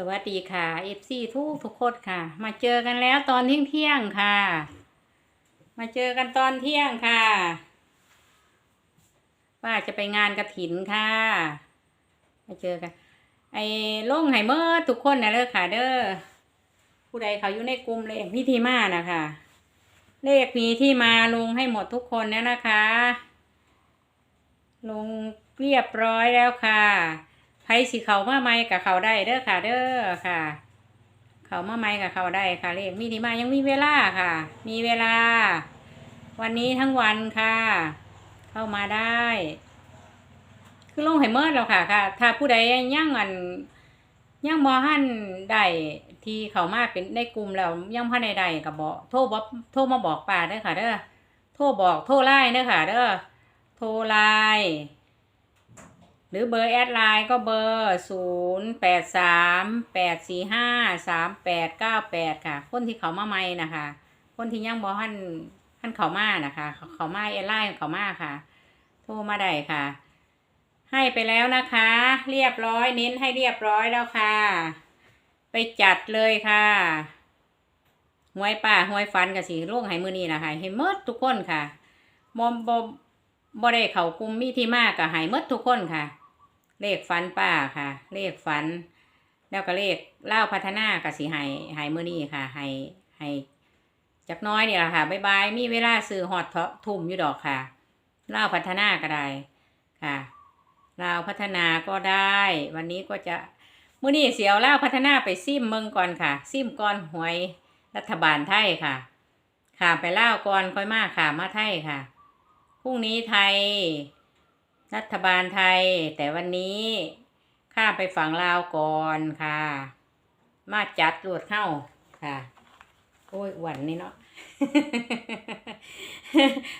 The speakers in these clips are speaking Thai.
สวัสดีค่ะ FC ทุกทุกคนค่ะ มาเจอกันแล้วตอนเที่ยงเที่ยงค่ะ มาเจอกันตอนเที่ยงค่ะ ว่าจะไปงานกระถินค่ะมาเจอกัน ไอ้ลงไห้เมื่อทุกคนนะเด้อค่ะ เด้อผู้ใดเขาอยู่ในกลุ่มเลขพิธีมานะคะ เลขมีที่มาลงให้หมดทุกคนแล้วนะคะ ลงเรียบร้อยแล้วค่ะ ไผสิเขามาไม่กับเขาได้เด้อค่ะ เด้อค่ะ เขามาไม่กับเขาได้ค่ะเลขมีที่มายังมีเวลาค่ะ มีเวลา วันนี้ทั้งวันค่ะ เข้ามาได้ คือลงให้เมิดแล้วค่ะค่ะ ถ้าผู้ใดย่างอันย่างมอหันได้ที่เขามาเป็นในกลุ่มแล้วย่างพันใดๆกับบอกโทรบอกโทรมาบอกป่าเด้อค่ะเด้อโทรบอกโทรไลน์เด้อค่ะ เด้อโทรไลน์ หรือเบอร์แอดไลน์ก็เบอร์ศูนย์แปดสามแปดสี่ห้าสามแปดเก้าแปดค่ะ คนที่เขามาใหม่นะคะ คนที่ย่างบอหันหันเขามานะคะ เขามาแอดไลน์เขามาค่ะ โทรมาได้ค่ะ ให้ไปแล้วนะคะ เรียบร้อยเน้นให้เรียบร้อยแล้วค่ะ ไปจัดเลยค่ะหวยป่าหวยฟันกับสีล่วงให้มือนี้นะคะให้หมดทุกคนค่ะบอมบอม บ่ได้เขากลุ่มมีที่มากกับห้หมดทุกคนค่ะ เลขฟันป้าค่ะ เลขฟัน แล้วก็เลขเล่าพัฒนากับสีห้ให้มือนี้ค่ะห้ให้จักน้อยเนี่แหละค่ะบายบายมีเวลาซื้อหอดทุ่มอยู่ดอกค่ะเล่าพัฒนาก็ได้ค่ะเลาพัฒนาก็ได้ วันนี้ก็จะมื้อนี้เสียวเล่าพัฒนาไปซิมเมืองก่อนค่ะ ซิมก่อนหวยรัฐบาลไทยค่ะ ค่ะไปเล่าก่อนค่อยมาค่ะมาไทยค่ะ พรุ่งนี้ไทย รัฐบาลไทย แต่วันนี้ข้าไปฝั่งลาวก่อนค่ะ มาจัดรวดเข้าค่ะ โอ้ยอ้วนนี่เนาะ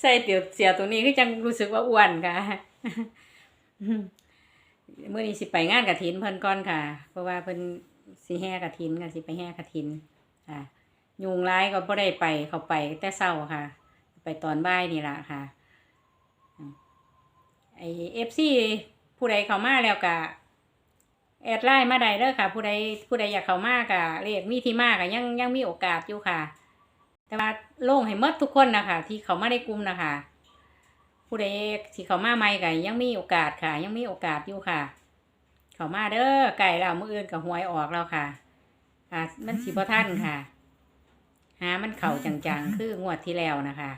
ใส่เตี๋ยวเสียตรงนี้ก็จังรู้สึกว่าอ้วนค่ะเมื่อนี้สิไปงานกระถินเพิ่นก่อนค่ะ เพราะว่าเพิ่นสิแห่กระถินค่ะสิไปแห่กระถินค่ะยุงร้ายก็บ่ได้ไปเขาไปแต่เช้าค่ะ ไปตอนบ่ายนี่ละค่ะ ไอเอฟซีผู้ใดเข้ามาแล้วก็แอดไลน์มาได้เด้อค่ะ ผู้ใดผู้ใดอยากเข้ามาก็เรียกมีที่มาก็ยังยังมีโอกาสอยู่ค่ะ แต่ว่าโล่งให้หมดทุกคนนะคะที่เข้ามาในกลุ่มนะคะผู้ใดที่เขามาใหม่ก็ยังมีโอกาสค่ะ ยังมีโอกาสอยู่ค่ะ เขามาเด้อไก่เราเมื่ออื่นกับหวยออกแล้วค่ะอ่ามันสิบ่ท่านค่ะหามันเข่าจังๆคืองวดที่แล้วนะคะ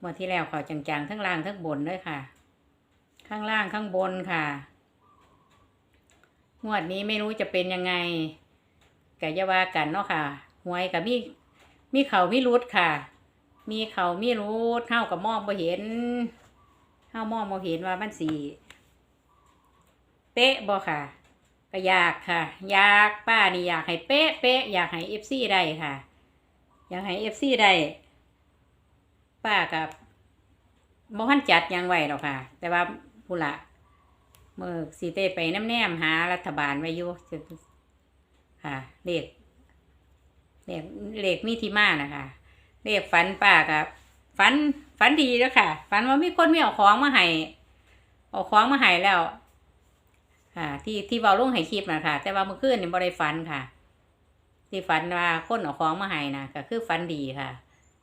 งวดที่แล้วเข่าจังๆทั้งล่างทั้งบนด้วยค่ะ ข้างล่างข้างบนค่ะ งวดนี้ไม่รู้จะเป็นยังไงกะยาว่ากันเนาะค่ะหวยกับมีมีเขามีรุดค่ะ มีเขามีรุดเท่ากับมองบ่เห็นเฮามองบ่เห็นว่ามันสีเป๊ะบ่ค่ะก็อยากค่ะ อยากป้านี่อยากให้เป๊ะเป๊ะอยากให้เอฟซีได้ค่ะ อยากให้เอฟซีได้ป้ากับบ่ทันจัดยังไหวหรอกค่ะ แต่ว่า ผู้ละเมื่อสีเตไปน้ำแนมหารัฐบาลไว้อยู่ค่ะเลขเลขเลขมีที่มานะคะเลขฝันป้ากับฝันฝันดีแล้วค่ะฝันว่ามีคนมีเอาของมาให้เอาของมาให้แล้ว ค่ะ ที่ที่เบาลงให้คลิปนะค่ะแต่ว่าเมื่อคืนนี่บ่ได้ฝันค่ะ ที่ฝันว่าคนเอาของมาให้นะก็คือฝันดีค่ะ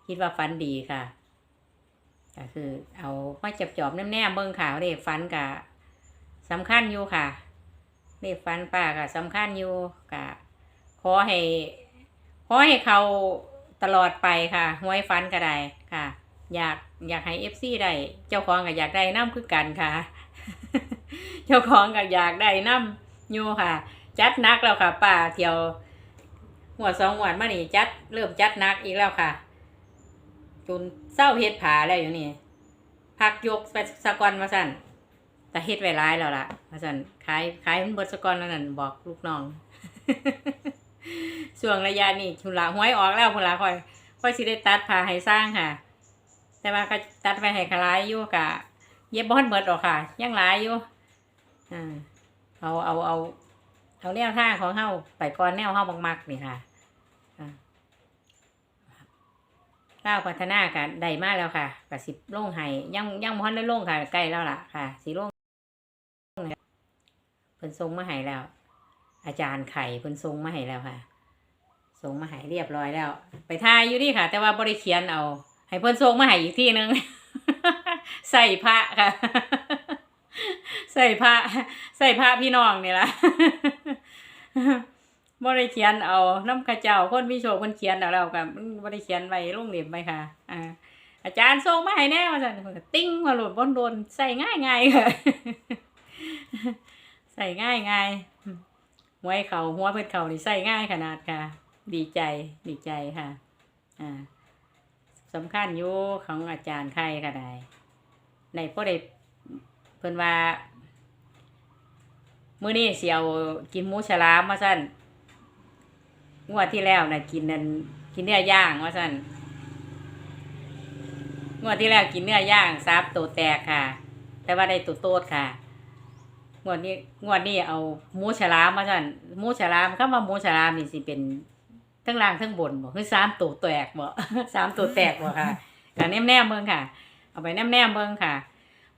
คิดว่าฝันดีค่ะ ก็คือ เอามาจับจอบแนมๆเบิ่งข่าวเลขฝันกับสำคัญอยู่ค่ะเลขฝันป้าก็สำคัญอยู่ก็ขอให้ขอให้เขาตลอดไปค่ะหวยฟันก็ได้ค่ะ อยากอยากให้เอฟซีได้เจ้าของก็อยากได้น้ำคือกันค่ะ เจ้าของก็อยากได้น้ำอยู่ค่ะ จัดนักแล้วค่ะป่าเที่ยวหัวสองหัวมานี่จัดเริ่มจัดนักอีกแล้วค่ะ จนเศร้าเฮ็ดผาแล้วอยู่นี่พักยกไปสะกอนมาสั่นแต่เฮ็ดไว้ร้ายแล้วล่ะมาสั่นขายขายมันเบิดสะกอนแล้วนั่นบอกลูกน้องช่วงระยะนี้ชุนละหวยออกแล้วพุ่นละค่อยค่อยสิได้ตัดผาให้สร้างค่ะ แต่ว่าก็ตัดไปให้ขลายอยู่กะ เย็บบอนเบิดหรอกค่ะ ยังหลายอยู่อ่าเอาเอาเอาเอาแนวทางของเฮาไปก่อนแนวเฮามักๆนี่ค่ะอ่า ก้าวพัฒนากันได้มากแล้วค่ะกับสิบลงไห้ยังยังบ่ทันได้ลงค่ะใกล้แล้วล่ะค่ะสิลงเพิ่นส่งมาให้แล้ว อาจารย์ไข่เพิ่นส่งมาให้แล้วค่ะส่งมาให้เรียบร้อยแล้ว ไปทายอยู่นี่ค่ะ แต่ว่าบริเขียนเอา ให้เพิ่นส่งมาให้อีกทีหนึงใส่พระค่ะ ใส่พระใส่พระพี่น้องนี่ล่ะ บริเขียนเอาน้ำข้าเจ้าคนมีโชคคนเขียนเอาแล้วกับบริเขียนไว้ลงเหลี่ยมไปค่ะ อ่า อาจารย์ส่งมาให้แน่ว่าซั่นติ้งมาหลุดบนโดนใส่ง่ายง่ายค่ะใส่ง่ายง่ายหัวเขาหัวเพิ่อนเขานี่ใส่ง่ายขนาดค่ะ ดีใจดีใจค่ะ อ่าสำคัญอยู่ของอาจารย์ไข่ก็ได้ในพวกได้เพิ่นว่ามื้อนี้เสิเอากินหมูฉลามมาสั่น งวดที่แล้วน่ะกินนั่นกินเนื้อย่างมาสั่นงวดที่แล้วกินเนื้อย่างซับตัวแตกค่ะ แต่ว่าได้ตัวโตดค่ะงวดนี้งวดนี้เอาหมูฉลามมาสั่นหมูฉลามคำว่าหมูฉลามนี่สิเป็นทั้งล่างทั้งบนบ่คือสามตัวแตกบ่สามตัวแตกบ่ค่ะก็แนมแนมๆเบิ่งค่ะ เอาไปแนมแนมๆเบิ่งค่ะ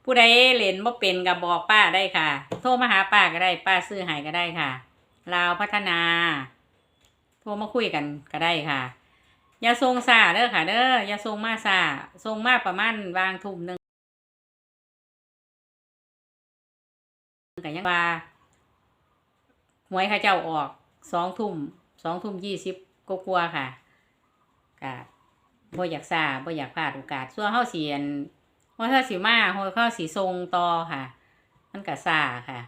ผู้ใดเล่นบ่เป็นก็บอกป้าได้ค่ะ โทรมาหาป้าก็ได้ ป้าซื้อให้ก็ได้ค่ะลาวพัฒนา โทรมาคุยกันก็ได้ค่ะ อย่าส่งซาเด้อค่ะ เด้ออย่าส่งมาซาส่งมาประมาณวางทุ่มหนึ่งก็ยังว่าหวยข้าเจ้าออกสองทุ่มสองทุ่มยี่สิบกกลัวค่ะกะบ่อยากซาบ่อยากพลาดโอกาสส่วนเฮาเสียนว่าถ้าสีมาหัวเข้าสีทรงต่อค่ะ มันก็ซาค่ะ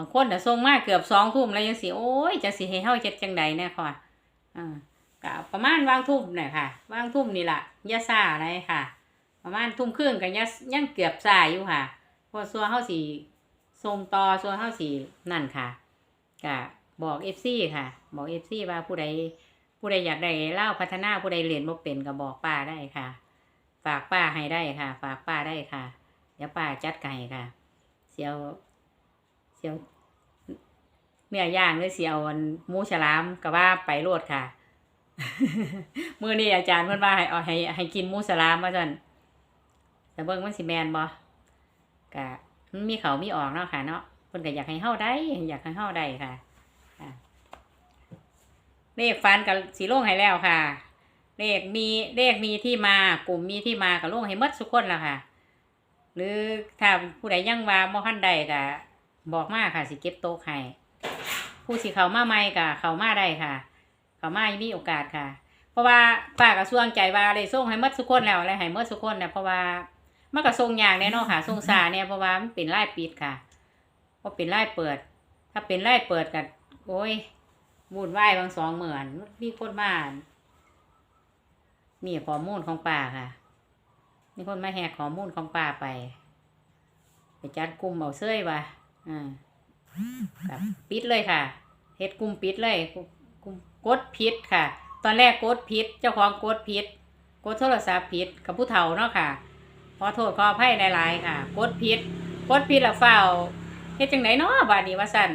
างคนน่ะทรงมาเกือบสองทุ่มแล้วยังสิโอ้ยจะสิให้เฮาเจ็ดจังใดเนี่ยค่ะอ่าก็ประมาณวางทุ่มเนี่ยค่ะวางทุ่มนี่ล่ะย่าซาอะไรค่ะ ประมาณทุ่มครึ่งก็ยังยังเกือบซาอยู่ค่ะพราะส่วนเฮาสีทรงต่อส่วนเฮาสีนั่นค่ะก็บอกเอฟซีค่ะ บอกเอฟซีว่าผู้ใดผู้ใดอยากได้เล่าพัฒนาผู้ใดเรียนบ่เป็นก็บอกป้าได้ค่ะ ฝากป้าให้ได้ค่ะ ฝากป้าได้ค่ะ เดี๋ยวป้าจัดไก่ค่ะ เสียวเสียว เนื้อย่างหรือเสียวหมูฉลามก็ว่าไปโลดค่ะ มื้อนี้อาจารย์เพิ่นว่าให้ให้ให้กินหมูฉลามว่าซั่นแต่เบิ่งมันสิแม่นบ่ก็มันมีเขามีออกเนาะค่ะเนาะเพิ่นก็อยากให้เฮาได้ อยากให้เฮาได้ค่ะค่ะเลขฟันกับสีโล่งให้แล้วค่ะ เลขมีเลขมีที่มากลุ่มมีที่มากับลงให้มดทุกคนและค่ะ หรือถ้าผู้ใดยังว่าบ่ทันใดก็บอกมาค่ะสิเก็บโต๊ะให้ ผู้สิเขามาใหม่ก็เขามาได้ค่ะ เขามามีโอกาสค่ะ เพราะว่าป้าก็ส่วงใจว่าเลยส่งให้หมดทุกคนแล้วเลยให้หมดทุกคนเนี่ยเพราะว่ามันก็ส่งยากแน่เนอนค่ะส่งซาเนี่ยเพราะว่ามันเป็นรายปิดค่ะพอเป็นรายเปิด ถ้าเป็นรายเปิดก็โอ้ยวุ่นวบางสองเหมือนมีคนมานี่ข้อมูลของป่าค่ะมีคนมาแหกข้อมูลของป่าไป ไปจัดกลุ่มเอาเสื้อว่ะอ่า ครับปิดเลยค่ะเฮ็ดกลุ่มปิดเลยกลุ่มกดพิษค่ะ ตอนแรกกดพิษเจ้าของกดพิษกดโทรศัพท์พิษกับผู้เฒ่าเนาะค่ะขอโทษขออภัยหลายๆค่ะกดพิษกดพิษแล้วเฝ้าเฮ็ดจังไหนเนาะบาดนี้ว่าสั่น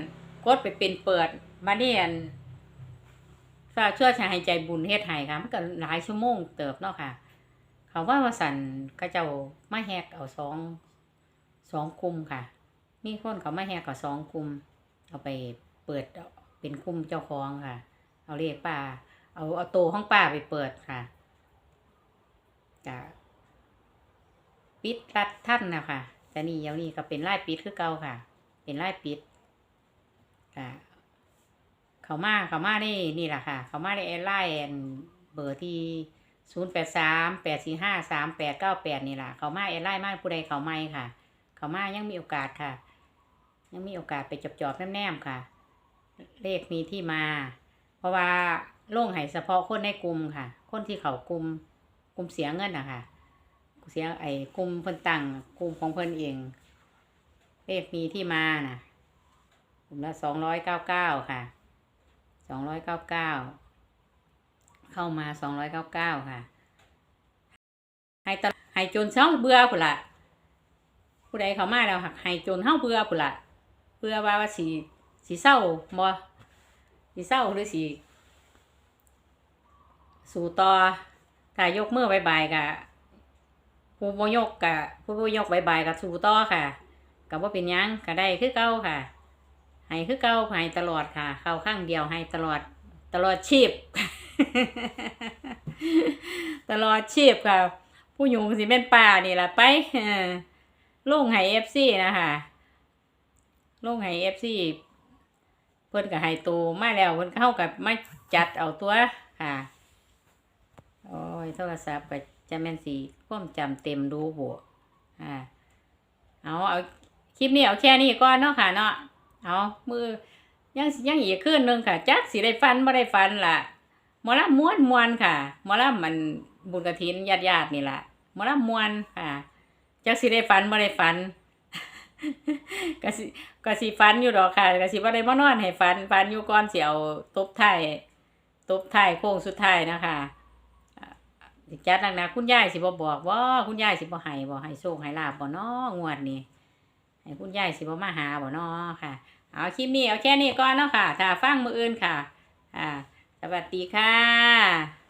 กดไปเป็นเปิดมาเนี่อันฝากช่วยชายใจบุญเฮ็ดให้ค่ะมันก็หลายชั่วโมงเติบเนาะค่ะ เขาว่าว่าสันก็เจ้ามาแฮกเอาสองสองกลุ่มค่ะ มีคนเขามาแฮกเอาสองกลุ่ม เอาไปเปิดเป็นกลุ่มเจ้าของค่ะ เอาเรียกป้า เอาเอาโตวของป้าไปเปิดค่ะจะปิดรัดท่านนะค่ะ แต่นี่เดี๋ยวนี้ก็เป็นไล่ปิดคือเก่าค่ะ เป็นไล่ปิดค่ะเขามาเขามาได้นี่แหละค่ะ เขามาได้ไล่เบอร์ที่ศูนย์แปดสามแปดสี่ห้าสามแปดเก้าแปดนี่แหละเขามาไอ้ไล่มาผู้ใดเขาไม่ค่ะ เขามายังมีโอกาสค่ะ ยังมีโอกาสไปจอบๆแนมๆค่ะ เลขมีที่มา เพราะว่าโล่งให้เฉพาะคนในกลุ่มค่ะ คนที่เขากลุ่มกลุ่มเสียเงินนะคะเสียไอ้กลุ่มเพิ่นตั้งกลุ่มของเพิ่นเอง เลขมีที่มาน่ะกลุ่มละสองร้อยเก้าเก้าค่ะสองร้อยเก้าเก้าเข้ามาสองร้อยเก้าเก้าค่ะให้ตให้จนเช้าเบื่อพุ่นละผู้ใดเขามาแล้วหักให้จนเฮาเบื่อพุ่นละ เบื่อว่าว่าสีสีเศร้าบ่สีเศร้าหรือสีสู่ต่อถ้ายกมือบายบายกะผู้บยกกะผู้บยกบายบายกะสู่ต่อค่ะกับว่าเป็นยังก็ได้คือเก่าค่ะให้คือเก่าให้ตลอดค่ะ เข้าข้างเดียวให้ตลอดตลอดชีพ ตลอดชีพค่ะ ผู้หญิงสิเป็นป่านี่ละไปเออลงให้ FC นะคะ ลงให้ FC เพิ่นก็ให้ตูมาแล้วเพิ่นเข้ากับมาจัดเอาตัวค่ะโอ้ยโทรศัพท์ก็จะแม่นสีควมจำเต็มดูบ่อ่าเอาเอาคลิปนี้เอาแค่นี้ก่อนเนาะค่ะเนาะเอามือยังยังอีกคืนหนึงค่ะจักสิได้ฟันบ่ได้ฟันล่ะมอลำม้วนมวนค่ะมอลำมันบุญกระถินญาติญาติๆนี่ล่ะมอลำมวนค่ะจักสิได้ฟันบ่ได้ฟัน ก็สิก็สิฟันอยู่ดอกค่ะก็สิบ่ได้มานอนให้ฟันฟันอยู่ก่อนเสิเอาตบท้ายตบท้ายโค้งสุดท้ายนะคะสิจัดหนักนะคุณยายสิบ่บอกว่าคุณยายสิบ่ให้บ่ให้โชคให้ลาบบ่นาะงวดนี้ให้คุณยายสิบ่มาหาบ่นาะค่ะ เอาคลิปนี้เอาแค่นี้ก่อนเนาะค่ะถ้าฟังมืออื่นค่ะ อ่า สวัสดีค่ะ